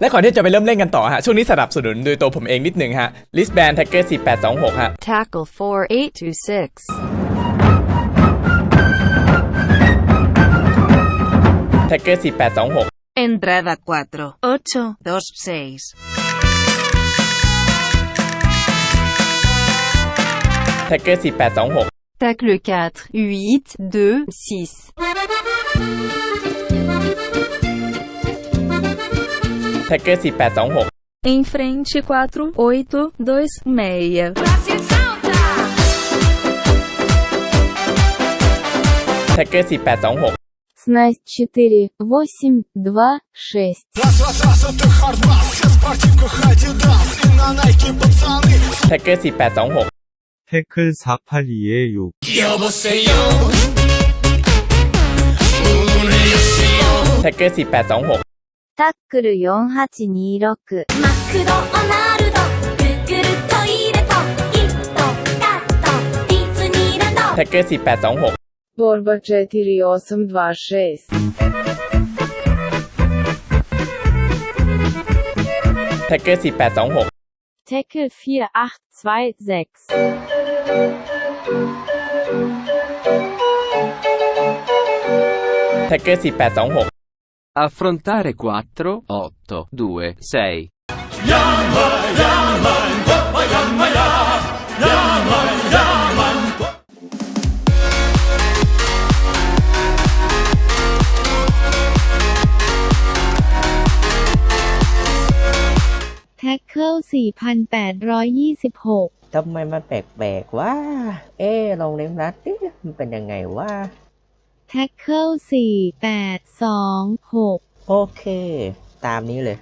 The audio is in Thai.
และก่อนที่จะไปเริ่มเล่นกันต่อฮะ ช่วงนี้สนับสนุนโดยตัวผมเองนิดหนึ่งฮะ Listband Tacker 4826 ฮะ Tackle 4826 Tacker l 4826 Entrada 4 8 2 6 Tacker l 4826 Tacle k 4 8 2 6 Tecker 4826 Em frente 4826 Tecker 4826 Tecker 4826タックル4826マクドナルドグーグルトイレとキットカットディズニーランドタックル4826 Borba 4826 4826 Tackle 4826 Tackle 4826 affrontare 4, 8, 2, 6. แท็กเกิล4,826 ทำไมมันแปลกๆว่า เอ๊ะลองเล่นนัดดิมันเป็นยังไงวะแท็กเ e สี่ แปด สองหก โอเค ตามนี้เลย